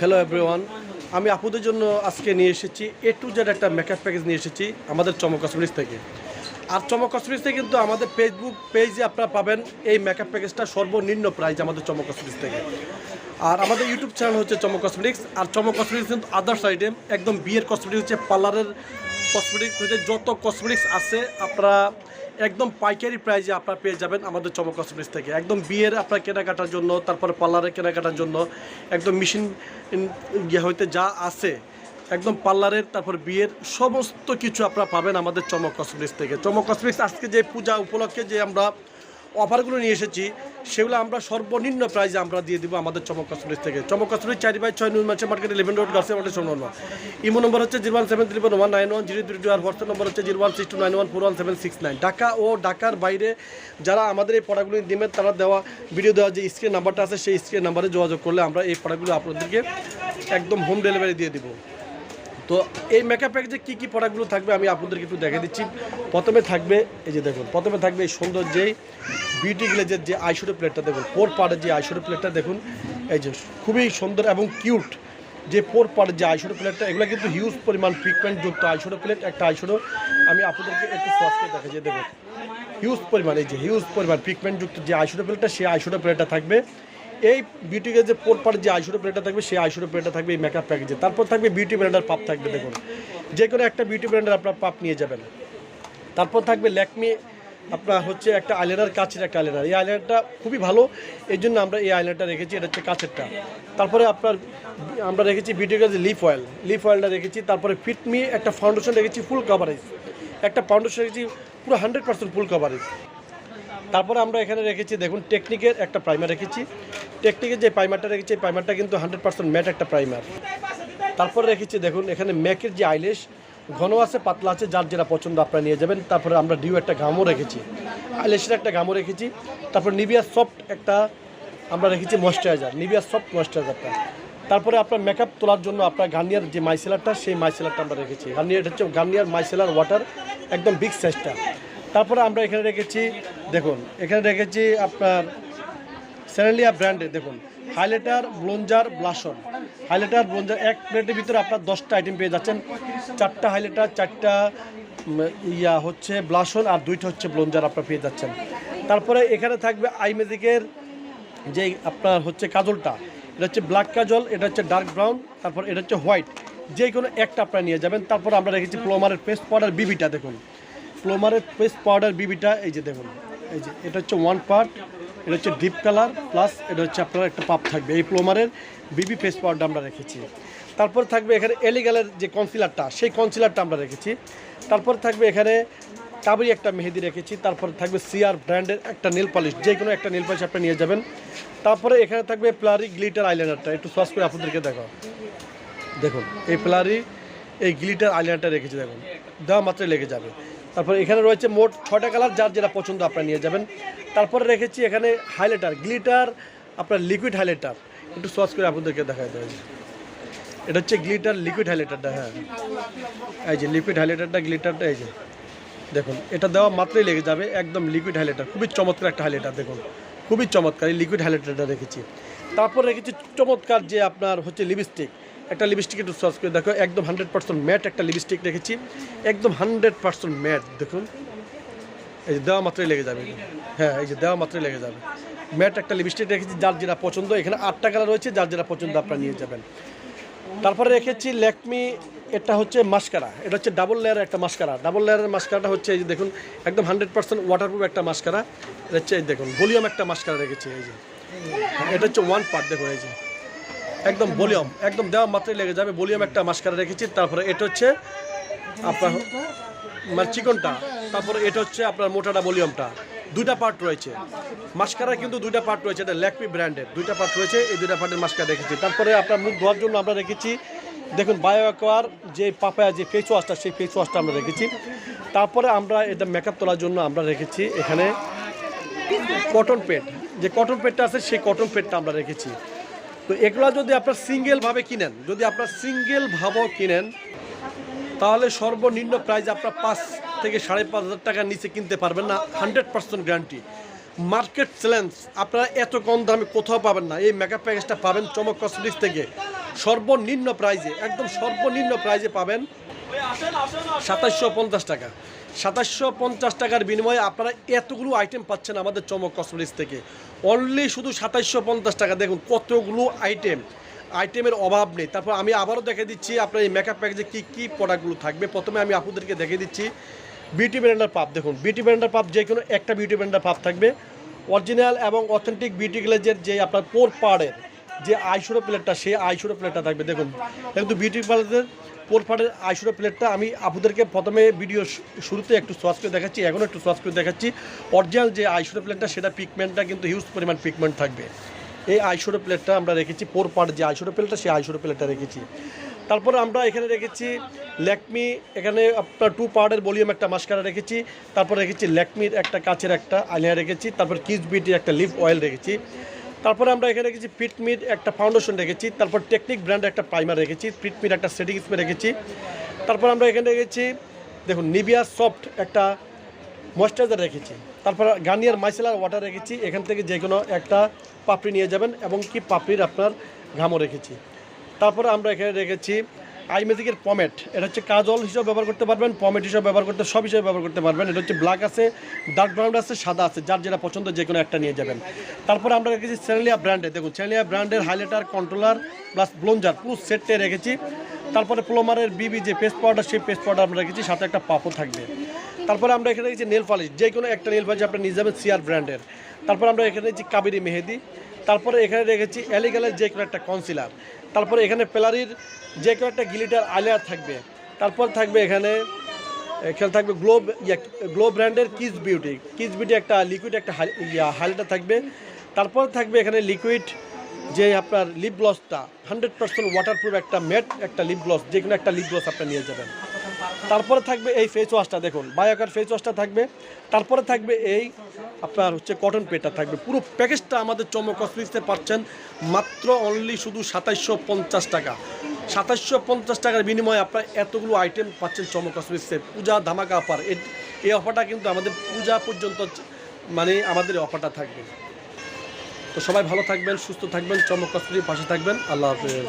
Hello everyone আমি আপুদের জন্য আজকে নিয়ে এসেছি এ টু জেড একটা মেকআপ প্যাকেজ নিয়ে এসেছি আমাদের চমক কসমেটিক্স থেকে। আর চমক কসমেটিক্স থেকে কিন্তু আমাদের ফেসবুক পেজে আপনারা পাবেন এই মেকআপ প্যাকেজটা সর্বনিম্ন প্রাইজ আমাদের চমক কসমেটিক্স থেকে। আর আমাদের ইউটিউব চ্যানেল হচ্ছে চমক কসমেটিক্স আর চমক কসমেটিক্স কিন্তু আদার্স আইটেম একদম বিয়ের কসমেটিক্স হচ্ছে পার্লারের কসমেটিক্স হচ্ছে যত কসমেটিক্স আছে, আপনারা একদম পাইকারি প্রাইজে আপনারা পেয়ে যাবেন আমাদের চমক কসমেটিক্স থেকে। একদম বিয়ের আপনার কেনাকাটার জন্য, তারপরে পার্লারের কেনাকাটার জন্য, একদম মেশিন ইয়ে হইতে যা আছে, একদম পার্লারের, তারপর বিয়ের সমস্ত কিছু আপনারা পাবেন আমাদের চমক কসমেটিক্স থেকে। চমক কসমেটিক্স আজকে যে পূজা উপলক্ষে যে আমরা অফারগুলো নিয়ে এসেছি, সেগুলো আমরা সর্বনিম্ন প্রাইজে আমরা দিয়ে দেবো আমাদের চমক কসমেটিক্স থেকে। চমক কসমেটিক্স চারি বাই ছয় নুন মাছের market eleven road Garcia market সংলগ্ন ইমো নম্বর হচ্ছে zero one seven three one nine one zero three two আর হোয়াটসঅ্যাপ নম্বর হচ্ছে zero one six two nine one four one seven six nine. Dhaka ও ঢাকার বাইরে যারা আমাদের এই পড়াগুলি নেবেন, তারা দেওয়া ভিডিও দেওয়া যে স্ক্রিন নাম্বারটা আছে, সেই স্ক্রিন নাম্বারে যোগাযোগ করলে আমরা এই প্রোডাক্টগুলো আপনাদেরকে একদম হোম ডেলিভারি দিয়ে দিব। তো এই মেকআপ প্যাকেজে কী কী প্রোডাক্টগুলো থাকবে আমি আপনাদেরকে একটু দেখে দিচ্ছি। প্রথমে থাকবে এই যে দেখুন, প্রথমে থাকবে এই সুন্দর যেই বিউটি গ্লেজের যে আইশ্যাডো প্লেটটা দেখুন ফোর পাড়ের যে আইশ্যাডো প্লেটটা দেখুন, এই যে খুবই সুন্দর এবং কিউট যে ফোর পার্টের যে আইশ্যাডো প্লেটটা এগুলো কিন্তু হিউজ পরিমাণ পিগমেন্ট যুক্ত আইশ্যাডো প্লেট একটা আইশ্যাডো আমি আপনাদেরকে একটু করে দেখা যে দেখুন হিউজ পরিমাণ, এই যে হিউজ পরিমাণ পিগমেন্ট যুক্ত যে আইশ্যাডো প্লেটটা সেই আইশ্যাডো প্লেটটা থাকবে। এই বিউটি যে ফোর পার্ট যে আইশ্যাডো প্লেটটা থাকবে, সেই আইশ্যাডো প্লেটটা থাকবে এই মেকআপ প্যাকেজে তারপর থাকবে বিউটি ব্র্যান্ডের পাপ থাকবে, দেখুন। যে কোনো একটা বিউটি ব্র্যান্ডের আপনার পাপ নিয়ে যাবেন। তারপর থাকবে ল্যাকমি আপনার হচ্ছে একটা আইলাইনার কাছের একটা আইলাইনার এই আইলাইনারটা খুবই ভালো। এই জন্য আমরা এই আইলাইনারটা রেখেছি, এটা হচ্ছে কাচেরটা। তারপরে আপনার, আমরা রেখেছি বিউটি গাছ লিফ অয়েল লিফ অয়েলটা রেখেছি, তারপরে ফিটমি একটা ফাউন্ডেশন রেখেছি ফুল কভারেজ একটা ফাউন্ডেশন রেখেছি, পুরো হান্ড্রেড পার্সেন্ট ফুল কভারেজ তারপরে আমরা এখানে রেখেছি, দেখুন, টেকনিকের একটা প্রাইমার রেখেছি। টেকনিকের যে প্রাইমারটা রেখেছি, এই প্রাইমারটা কিন্তু হান্ড্রেড পার্সেন্ট ম্যাট একটা প্রাইমার তারপরে রেখেছি, দেখুন, এখানে ম্যাকের যে আইলেশ ঘন আছে, পাতলা আছে, যার যেটা পছন্দ আপনারা নিয়ে যাবেন। তারপরে আমরা ডিউ একটা গামও রেখেছি আইলেশের একটা গামও রেখেছি। তারপর নিবিয়া সফট একটা আমরা রেখেছি ময়শ্চারাইজার নিবিয়া সফট ময়শ্চারাইজারটা তারপরে আপনার মেকআপ তোলার জন্য আপনার গার্নিয়ার যে মাইসেলারটা সেই মাইসেলারটা আমরা রেখেছি। গার্নিয়ার হচ্ছে গার্নিয়ার মাইসেলার ওয়াটার একদম বিগ সাইজটা তারপরে আমরা এখানে রেখেছি দেখুন, এখানে রেখেছি আপনার সেরেলিয়া ব্র্যান্ডে, দেখুন, হাইলাইটার, ব্লঞ্জার ব্লাশন হাইলাইটার, ব্লঞ্জার, এক প্লেটের ভিতরে আপনার দশটা আইটেম পেয়ে যাচ্ছেন। চারটা হাইলাইটার, চারটা ইয়া হচ্ছে ব্লাশন আর দুইটা হচ্ছে ব্লঞ্জার আপনার পেয়ে যাচ্ছেন। তারপরে এখানে থাকবে আই ম্যাজিকের যে আপনার হচ্ছে কাজলটা, এটা হচ্ছে ব্ল্যাক কাজল, এটা হচ্ছে ডার্ক ব্রাউন তারপর এটা হচ্ছে হোয়াইট যে কোনো একটা আপনারা নিয়ে যাবেন। তারপর আমরা রেখেছি প্লোমারের পেস্ট পাউডার বিবিটা দেখুন। প্লোমারের পেস্ট পাউডার বিবিটা এই যে দেখুন। এই যে, এটা হচ্ছে ওয়ান পার্ট এটা হচ্ছে ডিপ কালার প্লাস এটা হচ্ছে আপনার একটা পাপ থাকবে, এই প্লোমারের বিবি পেস্ট পাউডার আমরা রেখেছি। তারপর থাকবে এখানে এলিগালের যে কনসিলারটা সেই কনসিলারটা আমরা রেখেছি। তারপর থাকবে এখানে কাবরি একটা মেহেদি রেখেছি, তারপর থাকবে সিআর ব্র্যান্ডের একটা নীল পলিশ যে কোনো একটা নীল পলিশ আপনি নিয়ে যাবেন। তারপরে এখানে থাকবে প্লারি গ্লিটার আইলাইনারটা একটু সস করে আপনাদেরকে দেখো দেখুন, এই প্লারি এই গ্লিটার আইলাইনারটা রেখেছি, দেখুন, দেওয়া মাত্রায় লেগে যাবে। তারপর এখানে রয়েছে মোট ছটা কালার, যার যেটা পছন্দ আপনারা নিয়ে যাবেন। তারপরে রেখেছি এখানে হাইলাইটার গ্লিটার আপনার লিকুইড হাইলাইটার একটু সস করে আপনাদেরকে দেখাই দেবে এটা হচ্ছে গ্লিটার লিকুইড হাইলাইটারটা হ্যাঁ। এই যে লিকুইড হাইলাইটারটা গ্লিটারটা এই যে। দেখুন, এটা দেওয়া মাত্রই লেগে যাবে একদম লিকুইড হাইলাইটার খুবই চমৎকার একটা হাইলাইটার দেখুন। খুবই চমৎকার এই লিকুইড হাইলাইটারটা রেখেছি। তারপর রেখেছি চমৎকার যে আপনার হচ্ছে লিপস্টিক একটা লিপস্টিক একটু সার্চ করে দেখো, একদম হান্ড্রেড পার্সেন্ট ম্যাট একটা লিপস্টিক রেখেছি। একদম হান্ড্রেড পার্সেন্ট ম্যাট দেখুন। এই যে দেওয়া মাত্রই লেগে যাবে। হ্যাঁ এই যে দেওয়া মাত্রই লেগে যাবে। ম্যাট একটা লিপস্টিক রেখেছি, যার যেটা পছন্দ, এখানে আটটা কালার রয়েছে, যার যেটা পছন্দ আপনারা নিয়ে যাবেন। তারপরে রেখেছি ল্যাকমি, এটা হচ্ছে মাস্কারা এটা হচ্ছে ডাবল লেয়ারের একটা মাস্কারা ডাবল লেয়ারের মাস্কারাটা হচ্ছে এই যে দেখুন, একদম হান্ড্রেড পার্সেন্ট ওয়াটারপ্রুফ একটা মাস্কারা হচ্ছে এই দেখুন ভলিউম একটা মাস্কারা রেখেছি, এই যে। এটা হচ্ছে ওয়ান পার্ট দেখুন এই যে। একদম ভলিউম একদম দেওয়া মাত্রায় লেগে যাবে ভলিউম একটা মাস্কারা রেখেছি, তারপরে এটা হচ্ছে আপনার মানে চিকনটা, তারপরে এটা হচ্ছে আপনার মোটাটা ভলিউমটা দুইটা পার্ট রয়েছে। মাস্কারা কিন্তু দুইটা পার্ট রয়েছে, এটা ল্যাকমি ব্র্যান্ডের দুইটা পার্ট রয়েছে, এই দুইটা পার্টের মাস্কারা রেখেছি। তারপরে আপনার মুখ ধোয়ার জন্য আমরা রেখেছি, দেখুন বায়ো বায়োকোয়ার যে পাপায়া যে ফেস ওয়াশটা সেই ফেস ওয়াশটা আমরা রেখেছি। তারপরে আমরা এটা মেকআপ তোলার জন্য আমরা রেখেছি এখানে কটন পেড যে কটন পেডটা আছে, সেই কটন পেডটা আমরা রেখেছি। তো এগুলো যদি আপনার সিঙ্গেলভাবে কিনেন, যদি আপনার সিঙ্গেলভাবেও কিনেন, তাহলে সর্বনিম্ন প্রাইস আপনার পাঁচ থেকে সাড়ে পাঁচ হাজার টাকার নিচে কিনতে পারবেন না hundred percent guarantee market challenge আপনারা এত কম দামে কোথাও পাবেন না, এই মেকআপ প্যাকেজটা পাবেন চমক কসমেটিক্স থেকে। সর্বনিম্ন প্রাইজে একদম সর্বনিম্ন প্রাইজে পাবেন সাতাশশো পঞ্চাশ টাকা। সাতাশশো পঞ্চাশ টাকার বিনিময়ে আপনারা এতগুলো আইটেম পাচ্ছেন আমাদের চমক কসমেটিক্স থেকে। অনলি শুধু সাতাশশো পঞ্চাশ টাকা। দেখুন, কতগুলো আইটেম আইটেমের অভাব নেই। তারপর আমি আবারও দেখে দিচ্ছি, আপনার এই মেকআপ প্যাকেজে কী কী প্রোডাক্টগুলো থাকবে। প্রথমে আমি আপনাদেরকে দেখে দিচ্ছি বিউটি ব্র্যান্ডার পাপ দেখুন বিউটি ব্র্যান্ডার পাপ যে কোনো একটা বিউটি ব্র্যান্ডার পাপ থাকবে। অরিজিনাল এবং অথেন্টিক বিউটি গ্লেজের যে আপনার পোর পাড়ের যে আইশুরো প্লেটটা, সেই আইশুরো প্লেটটা থাকবে। দেখুন কিন্তু বিউটি পার্লারের পোর পাড়ের আইশুরো প্লেটটা আমি আপুদেরকে প্রথমে ভিডিও শুরুতে একটু সোয়াচ করে দেখাচ্ছি এখন একটু সোয়াচ করে দেখাচ্ছি। অরিজিনাল যে আইশুরো প্লেটটা, সেটা পিগমেন্টটা কিন্তু হিউজ পরিমাণ পিগমেন্ট থাকবে। এই আইশুরো প্লেটটা আমরা রেখেছি পোর পাড় যে আইশুরো প্লেটটা, সেই আইশুরো প্লেটটা রেখেছি। তারপরে আমরা এখানে রেখেছি ল্যাকমি, এখানে আপনার টু পাউডার ভলিউম একটা মাস্কারা রেখেছি, তারপর রেখেছি ল্যাকমির একটা কাচের একটা আলিয়া রেখেছি, তারপর কিস বিউটির একটা লিফ অয়েল রেখেছি। তারপরে আমরা এখানে রেখেছি ফিটমিট একটা ফাউন্ডেশন রেখেছি, তারপর টেকনিক ব্র্যান্ড একটা প্রাইমার রেখেছি পিটমিট একটা সেটিং স্প্রে রেখেছি। তারপর আমরা এখানে রেখেছি দেখুন নিবিয়া সফট একটা ময়েশ্চারাইজার রেখেছি। তারপর গার্নিয়ার মাইসেলার ওয়াটার রেখেছি, এখান থেকে যে কোনো একটা পাপড়ি নিয়ে যাবেন এবং কি পাপড়ির আপনার ঘামও রেখেছি। তারপর আমরা এখানে রেখেছি আই পমেট। এটা হচ্ছে কাজল হিসাবে ব্যবহার করতে পারবেন, পমেট হিসাবে ব্যবহার করতে, সব হিসাবে ব্যবহার করতে পারবেন। এটা হচ্ছে ব্ল্যাক আছে, ডার্ক ব্রাউন আছে, সাদা আছে, যার যেটা পছন্দ যে কোনো একটা নিয়ে যাবেন। তারপরে আমরা রেখেছি চ্যানেলিয়া ব্র্যান্ডের। দেখুন চ্যানেলিয়া ব্র্যান্ডের হাইলাইটার, কন্ট্রোলার, প্লাস ব্লোঞ্জার, পুরো সেটটে রেখেছি। তারপরে প্লোমারের বিবি যে পেস্ট পাউডার, সেই পেস্ট পাউডার আমরা রেখেছি, সাথে একটা পাপও থাকবে। তারপরে আমরা এখানে রেখেছি নেল পালিশ, যে কোনো একটা নেল পালিশ আপনি নিয়ে যাবেন সিআর ব্র্যান্ডের। তারপর আমরা এখানে রেখেছি কাবেরি মেহেদি। তারপরে এখানে রেখেছি অ্যালিগালের যে কোনো একটা কনসিলার তারপরে এখানে পেলারির যে কোনো একটা গিলিটার আলিয়া থাকবে, তারপর থাকবে এখানে খেয়াল থাকবে গ্লোব গ্লো ব্র্যান্ডের কিস বিউটি। কিস বিউটি একটা লিকুইড একটা হাইলাইটার থাকবে। তারপর থাকবে এখানে লিকুইড যে আপনার লিপ গ্লসটা হান্ড্রেড পার্সেন্ট ওয়াটারপ্রুফ একটা ম্যাট একটা লিপ গ্লস যে কোনো একটা লিপ গ্লস আপনি নিয়ে যাবেন। তারপরে থাকবে এই ফেস ওয়াশটা দেখুন, বায়োকার ফেস ওয়াশটা থাকবে। তারপরে থাকবে এই আপনার হচ্ছে কটন পেটা থাকবে। পুরো প্যাকেজটা আমাদের চমক কসমিক্সে পাচ্ছেন, মাত্র অনলি শুধু সাতাইশশো পঞ্চাশ টাকা। সাতাইশশো পঞ্চাশ টাকার বিনিময়ে আপনার এতগুলো আইটেম পাচ্ছেন চমক কসমিক্সে পূজা ধামাকা অফার এই অফারটা কিন্তু আমাদের পূজা পর্যন্ত মানে আমাদের অফারটা থাকবে। তো সবাই ভালো থাকবেন, সুস্থ থাকবেন, চমক পাশে থাকবেন। আল্লাহ হাফেজ।